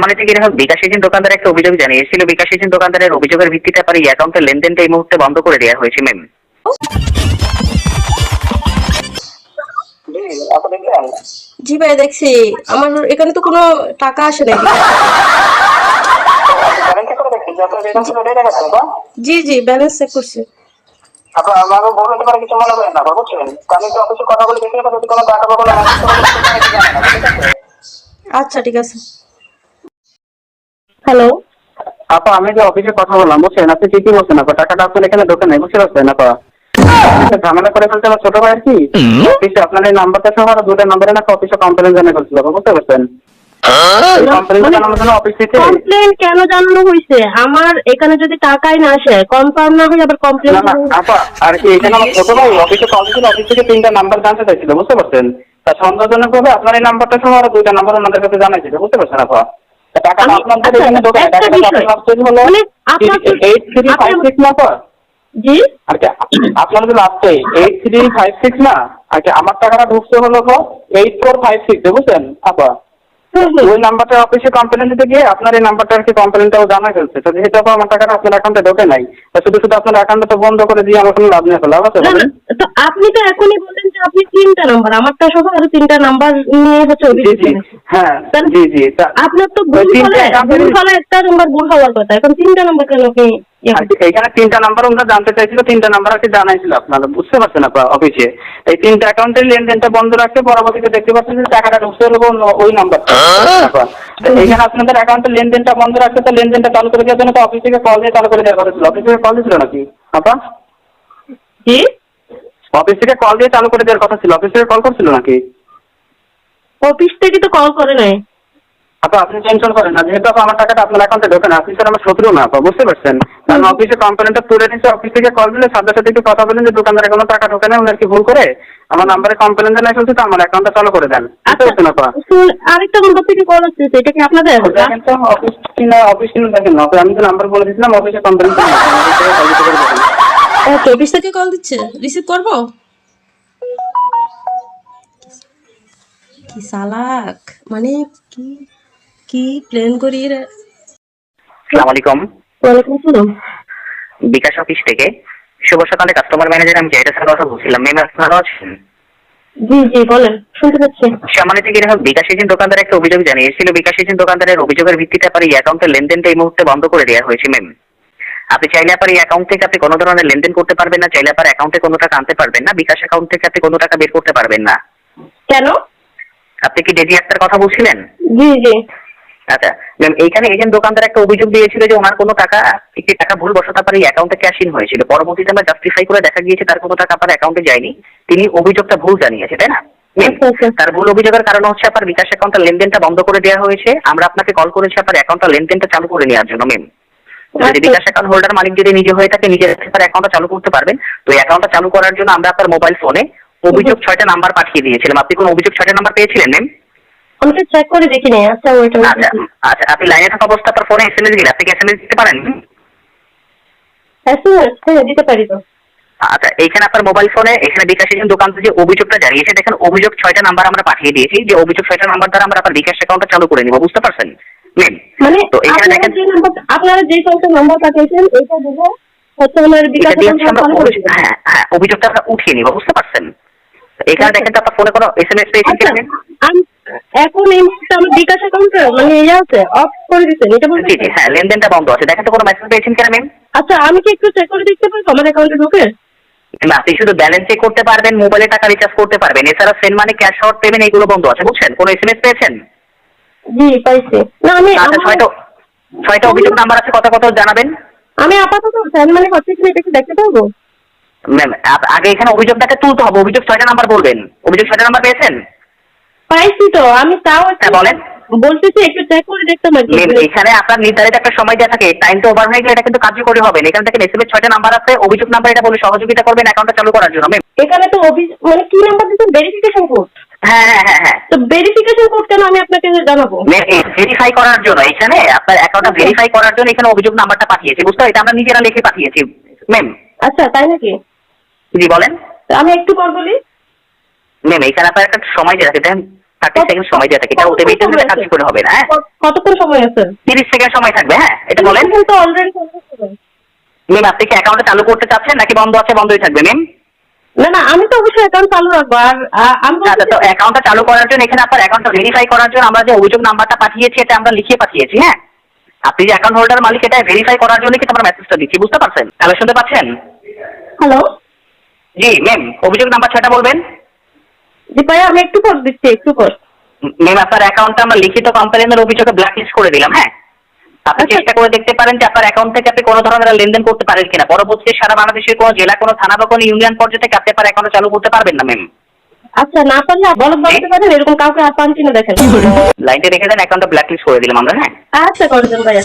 শ্যামালিতে গ্রাহক বিকাশ এজেন্ট দোকানদার একটা অভিযোগ জানিয়েছিল। বিকাশ এজেন্ট দোকানদারের অভিযোগের ভিত্তিতে আপনার এই অ্যাকাউন্টের লেনদেনটা এই মুহূর্তে বন্ধ করে দেওয়া হয়েছে ম্যাম জি ভাই, দেখছি। আমার এখানে তো কোনো টাকা আসে নাই। জি জি ব্যালেন্স চেক করছি। পারে কিছু মনে না কথা বলে দেখি যদি কোনো টাকা আচ্ছা ঠিক আছে। হ্যালো আপা আমি যে অফিসে কথা বললাম বুঝছেন? আপনি ঠিকই বলছেন আপা টাকাটা আপনার এখানে ঢোকে নাই বুঝতে পারছেন আপা? ঝামেলা করে ফেলতে ছোট ভাই আর কি অফিসে আপনার এই নাম্বারটা সহ আরও দুটো নাম্বারে নাকি অফিসে কমপ্লেন ফেলছিল আপা, বুঝতে পারছেন? কমপ্লেন থেকে কমপ্লেন কেন জানানো হয়েছে আমার এখানে যদি টাকাই না আসে কনফার্ম না হয়ে আবার কমপ্লেন না না আপা আর কি এখানে আমার ছোট ভাই অফিসে কল ছিল অফিস থেকে তিনটা নাম্বার জানতে চাইছিল বুঝতে পারছেন? তা সন্দেহজনক ভাবে আপনার এই নাম্বারটা সহ আরও দুইটা নাম্বার ওনাদের কাছে জানাইছিল বুঝতে পারছেন আপা? টাকাটা আপনাদের এখানে ঢোকে টাকাটা আপনার হলো এইট থ্রি ফাইভ সিক্স না জি? আপনার তো এইট থ্রি ফাইভ সিক্স না? আচ্ছা আমার টাকাটা ঢুকছে হলো এইট ফোর ফাইভ সিক্স বুঝছেন আপা। ওই নাম্বারটা অফিসে কমপ্লেন দিতে গিয়ে আপনার এই নাম্বারটা আর কি কমপ্লেনটাও জানা ফেলছে তো যেহেতু আমার টাকাটা আপনার অ্যাকাউন্টে ঢোকে নাই শুধু শুধু আপনার অ্যাকাউন্টটা তো বন্ধ করে দিয়ে আমার কোনো লাভ নেই লাভ আছে তো আপনি তো এখনই বললেন যে আপনি তিনটা নাম্বার আমারটা সহ আরও তিনটা নাম্বার নিয়ে হচ্ছে জি জি হ্যাঁ জি জি আপনার তো ভুল হলে একটা নাম্বার ভুল হওয়ার কথা। এখন তিনটা নাম্বার কেন আপনি কি এখানে তিনটা নাম্বার ওরা জানতে চাইছিল তিনটা নাম্বার আর কি জানাইছিল আপনারা বুঝতে পারছেন আপনার অফিসে এই তিনটা অ্যাকাউন্টের লেনদেনটা বন্ধ রাখতে পরবর্তীতে দেখতে পাচ্ছেন যে টাকাটা ঢুকছে হলো ওই নাম্বার এখানে আপনাদের অ্যাকাউন্টের লেনদেনটা বন্ধ রাখতে তো লেনদেনটা চালু করে দেওয়ার জন্য তো অফিস থেকে কল দিয়ে চালু করে দেওয়া কথা ছিল। অফিস থেকে কল দিয়েছিল নাকি? আপা? জি অফিস থেকে কল দিয়ে চালু করে দেওয়ার কথা ছিল। অফিস থেকে কল করছিল নাকি? অফিস থেকে তো কল করে নাই। আপা আপনি টেনশন করেন না যেহেতু আপা আমার টাকাটা আপনার অ্যাকাউন্টে ঢোকে না আপনি স্যার আমার শত্রু না আপা বুঝতে পারছেন? কারণ অফিসে কমপ্লেনটা তুলে নিচ্ছে অফিস থেকে কল দিলে সাথে সাথে একটু কথা বলেন যে দোকানদার কোনো টাকা ঢোকে না উনি আর কি ভুল করে? আমার নাম্বারে কমপ্লেন জানাই তো আমার অ্যাকাউন্টটা চালু করে দেন। বুঝতে পারছেন আপা? আরেকটা নাম্বার থেকে কল আসছে এটা কি আপনাদের দেখেন তো অফিস কিনা অফিস কিনা দেখেন না আমি তো নাম্বার বলে দিয়েছিলাম অফিসে কমপ্লেন ওকে অফিস থেকে কল দিচ্ছে রিসিভ করব? কি সালাক মানে কি কি প্ল্যান করি রে আসসালামু আলাইকুম। ওয়ালাইকুম আসসালাম। বিকাশ অফিস থেকে। শুভ সকালে কাস্টমার ম্যানেজার আমি জাহিদ কথা বলছিলাম। ম্যাম ভালো আছেন? জি জি বলেন শুনতে পাচ্ছি। শ্যামালিতে গ্রাহক বিকাশ এজেন্ট দোকানদার একটা অভিযোগ জানিয়েছিল। বিকাশ এজেন্ট দোকানদারের অভিযোগের ভিত্তিতে আপনার এই অ্যাকাউন্টের লেনদেনটা এই মুহূর্তে বন্ধ করে দেওয়া হয়েছে ম্যাম আপনি চাইলে আপনার এই অ্যাকাউন্ট থেকে আপনি কোনো ধরনের লেনদেন করতে পারবেন না চাইলে আপনার অ্যাকাউন্টে কোনো টাকা আনতে পারবেন না বিকাশ অ্যাকাউন্ট থেকে আপনি কোনো টাকা বের করতে পারবেন না। কেন? আপনি কি ডেজি আক্তার কথা বলছিলেন? জি জি। আচ্ছা ম্যাম এইখানে এজেন্ট দোকানদার একটা অভিযোগ দিয়েছিল যে ওনার কোনো টাকা একটি টাকা ভুল বসত আপনার এই অ্যাকাউন্টে ক্যাশ ইন হয়েছিল। পরবর্তীতে আমরা জাস্টিফাই করে দেখা গিয়েছে তার কোনো টাকা আপনার অ্যাকাউন্টে যায়নি। তিনি অভিযোগটা ভুল জানিয়েছে তাই না। তার ভুল অভিযোগের কারণ হচ্ছে আপনার বিকাশ অ্যাকাউন্টের লেনদেনটা বন্ধ করে দেওয়া হয়েছে। আমরা আপনাকে কল করেছি আপনার অ্যাকাউন্টটা লেনদেনটা চালু করে নেওয়ার জন্য ম্যাম যদি আচ্ছা। বিকাশ অ্যাকাউন্ট হোল্ডার মালিক যদি নিজে হয়ে থাকে নিজের তার অ্যাকাউন্টটা চালু করতে পারবেন। তো অ্যাকাউন্টটা চালু করার জন্য আমরা আপনার মোবাইল ফোনে অভিযোগ ছয়টা নাম্বার পাঠিয়ে দিয়েছিলাম। আপনি কোন অভিযোগ ছয়টা নাম্বার পেয়েছিলেন ম্যাম আমি চেক করে দেখিনি আচ্ছা ওইটা আচ্ছা আচ্ছা আপনি লাইনে থাকা অবস্থা আপনার ফোনে এসএমএস গেলে আপনি কি এসএমএস দিতে পারেন? এসএমএস হ্যাঁ দিতে পারি তো। আচ্ছা এইখানে আপনার মোবাইল ফোনে এখানে বিকাশ এজেন্ট দোকান থেকে যে অভিযোগটা জানিয়েছে দেখেন অভিযোগ ছয়টা নাম্বার আমরা পাঠিয়ে দিয়েছি। যে অভিযোগ ছয়টা নাম্বার দ্বারা আমরা আপনার বিকাশ অ্যাকাউন্টটা চালু করে নিব বুঝতে পারছেন? মেন মানে তো এখানে দেখেন যে নাম্বার আপনারা যে কয়েকটা নাম্বার পাঠিয়েছেন এটা দেবো। হ্যাঁ হ্যাঁ অভিযোগটা উঠিয়ে নিব বুঝতে পারছেন? এখানে আচ্ছা। দেখেন তো আপনার ফোনে কোনো এসএমএস পেয়েছেন আচ্ছা কিনা ma'am? আমি এখন এই মুহূর্তে আমার বিকাশ অ্যাকাউন্ট মানে ইয়ে আছে অফ করে দিচ্ছেন এটা বলতে জি হ্যাঁ লেনদেনটা বন্ধ আছে। দেখেন তো কোনো মেসেজ পেয়েছেন কিনা ম্যাম? আচ্ছা আমি কি একটু চেক করে দেখতে পারব? আমার অ্যাকাউন্টে ঢুকে? না, আপনি শুধু ব্যালেন্স চেক করতে পারবেন মোবাইলে টাকা রিচার্জ করতে পারবেন। এছাড়া সেন্ড মানে ক্যাশ আউট পেমেন্ট এগুলো বন্ধ আছে বুঝছেন? কোনো এসএমএস পেয়েছেন? জি পাইছি। না আমি আচ্ছা ছয়টা ছয়টা অভিযোগ নাম্বার আছে কত কত জানাবেন। আমি আপাতত ফ্যান মানে হচ্ছে কিনা এটা একটু দেখতে পারব? ম্যাম আগে এখানে অভিযোগটাকে তুলতে হবে। অভিযোগ ছয়টা নাম্বার বলবেন। অভিযোগ ছয়টা নাম্বার পেয়েছেন? পাইছি তো আমি তাও হ্যাঁ, বলেন। বলতেছি একটু চেক করে দেখতাম আর এখানে আপনার নির্ধারিত একটা সময় দেওয়া থাকে টাইম তো ওভার হয়ে গেলে এটা কিন্তু কার্যকরী হবে এখান থেকে এসএমএস ছয়টা নাম্বার আছে অভিযোগ নাম্বার এটা বলে সহযোগিতা করবেন অ্যাকাউন্টটা চালু করার জন্য। এখানে তো অভিযোগ মানে কি নাম্বার ভেরিফিকেশন কোড হ্যাঁ হ্যাঁ হ্যাঁ তো ভেরিফিকেশন আমি আপনাকে জানাব? ভেরিফাই করার জন্য আপনার অ্যাকাউন্টটা ভেরিফাই আচ্ছা। করার জন্য এখানে অভিযোগ নাম্বারটা পাঠিয়েছি এটা আমরা নিজেরা লিখে পাঠিয়েছি। আচ্ছা তাই নাকি? বলেন। আমি একটু পর বলি। ম্যাম এখানে আপনার একটা সময় দেওয়া রাখি 30 সেকেন্ড সময় দেওয়া থাকে। এটা ওতে বেশি দিলে কাজ করে হবে না হ্যাঁ? কতক্ষণ সময় আছে? 30 সেকেন্ড সময় থাকবে হ্যাঁ? এটা বলেন। কিন্তু অলরেডি ম্যাম আপনি কি অ্যাকাউন্টটা চালু করতে চাচ্ছেন নাকি বন্ধ আছে বন্ধই থাকবে ম্যাম না না আমি তো অবশ্যই অ্যাকাউন্ট চালু রাখব। আর আমি আচ্ছা, তো অ্যাকাউন্টটা চালু করার জন্য এখানে আপনার অ্যাকাউন্টটা ভেরিফাই করার জন্য আমরা যে অভিযোগ নাম্বারটা পাঠিয়েছি এটা আমরা লিখে পাঠিয়েছি হ্যাঁ? আপনি যে অ্যাকাউন্ট হোল্ডার মালিক এটা ভেরিফাই করার জন্য কি আমরা মেসেজটা দিচ্ছি বুঝতে পারছেন? তাহলে শুনতে পাচ্ছেন? হ্যালো জি ম্যাম অভিযোগ নাম্বার ছয়টা বলবেন? জি ভাই আমি একটু পর দিচ্ছি একটু পর। ম্যাম আপনার অ্যাকাউন্টটা আমরা লিখিত কমপ্লেনের অভিযোগে ব্ল্যাকলিস্ট করে দিলাম হ্যাঁ? আপনি আচ্ছা। চেষ্টা করে দেখতে পারেন যে আপনার অ্যাকাউন্ট থেকে আপনি কোনো ধরনের লেনদেন করতে পারেন কিনা। পরবর্তীতে সারা বাংলাদেশের কোনো জেলা কোনো থানা বা কোনো ইউনিয়ন পর্যায়ে থেকে আপনি আপনার অ্যাকাউন্ট চালু করতে পারবেন না ম্যাম। আচ্ছা না পারলে বলক বলতে পারেন এরকম কাউকে আর পান কিনা দেখেন। লাইনটা রেখে দেন অ্যাকাউন্টটা ব্ল্যাকলিস্ট করে দিলাম আমরা হ্যাঁ? আচ্ছা করে দেন ভাইয়া।